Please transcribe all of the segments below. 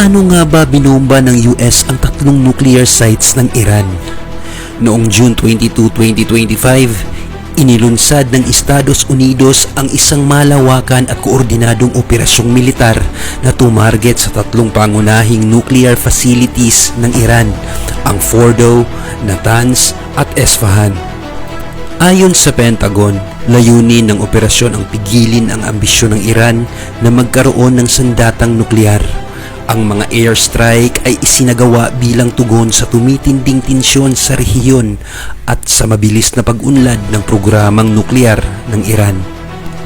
Paano nga ba binomba ng US ang tatlong nuclear sites ng Iran? Noong June 22, 2025, inilunsad ng Estados Unidos ang isang malawakan at koordinadong operasyong militar na tumarget sa tatlong pangunahing nuclear facilities ng Iran, ang Fordo, Natanz at Esfahan. Ayon sa Pentagon, layunin ng operasyon ang pigilin ang ambisyon ng Iran na magkaroon ng sandatang nuklear. Ang mga airstrike ay isinagawa bilang tugon sa tumitinding tensyon sa rehiyon at sa mabilis na pag-unlad ng programang nuklear ng Iran.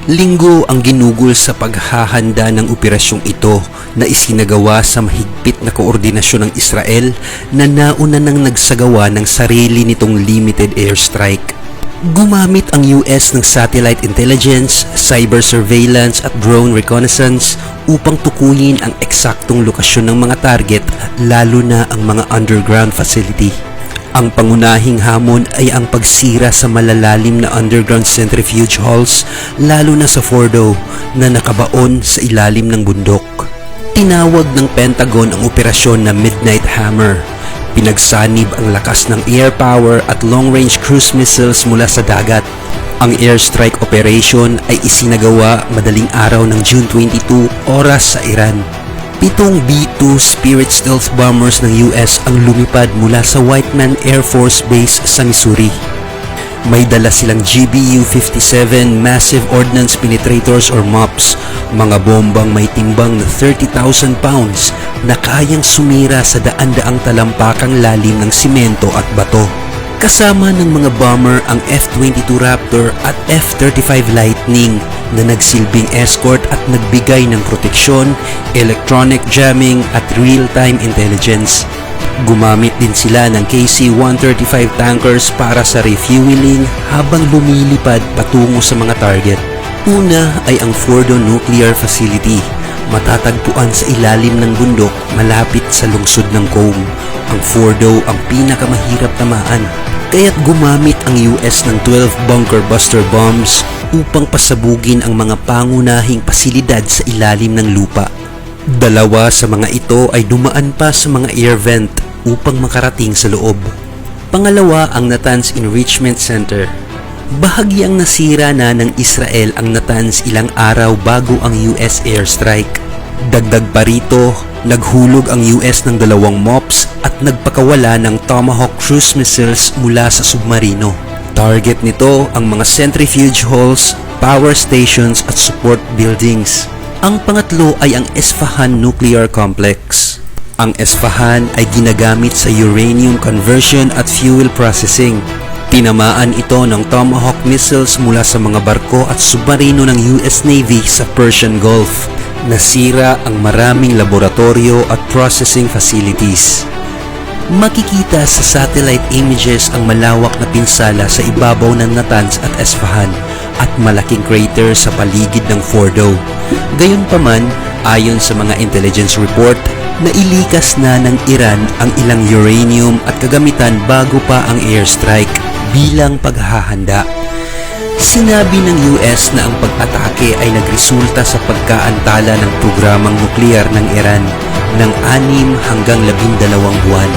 Linggo ang ginugol sa paghahanda ng operasyong ito na isinagawa sa mahigpit na koordinasyon ng Israel na nauna nang nagsagawa ng sarili nitong limited airstrike. Gumamit ang US ng satellite intelligence, cyber surveillance at drone reconnaissance upang tukuyin ang eksaktong lokasyon ng mga target lalo na ang mga underground facility. Ang pangunahing hamon ay ang pagsira sa malalalim na underground centrifuge halls lalo na sa Fordo na nakabaon sa ilalim ng bundok. Tinawag ng Pentagon ang operasyon na Midnight Hammer Pinagsanib ang lakas ng air power at long-range cruise missiles mula sa dagat. Ang airstrike operation ay isinagawa madaling araw ng June 22 oras sa Iran. Pitong B-2 Spirit stealth bombers ng US ang lumipad mula sa Whiteman Air Force Base sa Missouri. May dala silang GBU-57 Massive Ordnance Penetrators or MOPS, mga bombang may timbang na 30,000 pounds na kayang sumira sa daan-daang talampakang lalim ng simento at bato. Kasama ng mga bomber ang F-22 Raptor at F-35 Lightning na nagsilbing escort at nagbigay ng proteksyon, electronic jamming at real-time intelligence. Gumamit din sila ng KC-135 tankers para sa refueling habang lumilipad patungo sa mga target. Una ay ang Fordo Nuclear Facility. Matatagpuan sa ilalim ng bundok malapit sa lungsod ng Qom. Ang Fordo ang pinakamahirap tamaan. Kaya't gumamit ang US ng 12 bunker buster bombs upang pasabugin ang mga pangunahing pasilidad sa ilalim ng lupa. Dalawa sa mga ito ay dumaan pa sa mga air vent upang makarating sa loob. Pangalawa ang Natanz Enrichment Center. Bahagyang nasira na ng Israel ang Natanz ilang araw bago ang US airstrike. Dagdag pa rito, naghulog ang US ng dalawang MOPS at nagpakawala ng Tomahawk cruise missiles mula sa submarino. Target nito ang mga centrifuge halls, power stations at support buildings. Ang pangatlo ay ang Esfahan Nuclear Complex. Ang Esfahan ay ginagamit sa uranium conversion at fuel processing. Tinamaan ito ng Tomahawk missiles mula sa mga barko at submarino ng US Navy sa Persian Gulf. Nasira ang maraming laboratorio at processing facilities. Makikita sa satellite images ang malawak na pinsala sa ibabaw ng Natanz at Esfahan at malaking crater sa paligid ng Fordo. Gayunpaman, ayon sa mga intelligence report, nailikas na ng Iran ang ilang uranium at kagamitan bago pa ang airstrike bilang paghahanda. Sinabi ng US na ang pag-atake ay nagresulta sa pagkaantala ng programang nuklear ng Iran ng anim hanggang labindalawang buwan.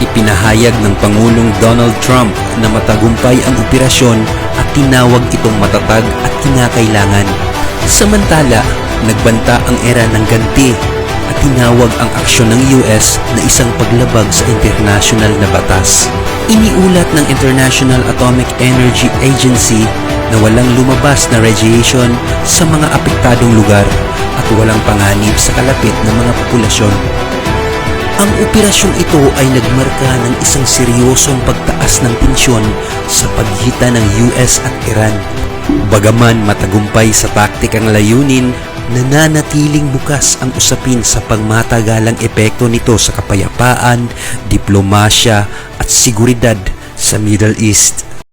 Ipinahayag ng Pangulong Donald Trump na matagumpay ang operasyon at tinawag itong matatag at kinakailangan. Samantala, nagbanta ang Iran ng ganti at tinawag ang aksyon ng US na isang paglabag sa international na batas. Iniulat ng International Atomic Energy Agency na walang lumabas na radiation sa mga apektadong lugar at walang panganib sa kalapit ng mga populasyon. Ang operasyong ito ay nagmarka ng isang seryosong pagtaas ng tensyon sa pagitan ng US at Iran. Bagaman matagumpay sa taktikang layunin, nananatiling bukas ang usapin sa pangmatagalang epekto nito sa kapayapaan, diplomasya at seguridad sa Middle East.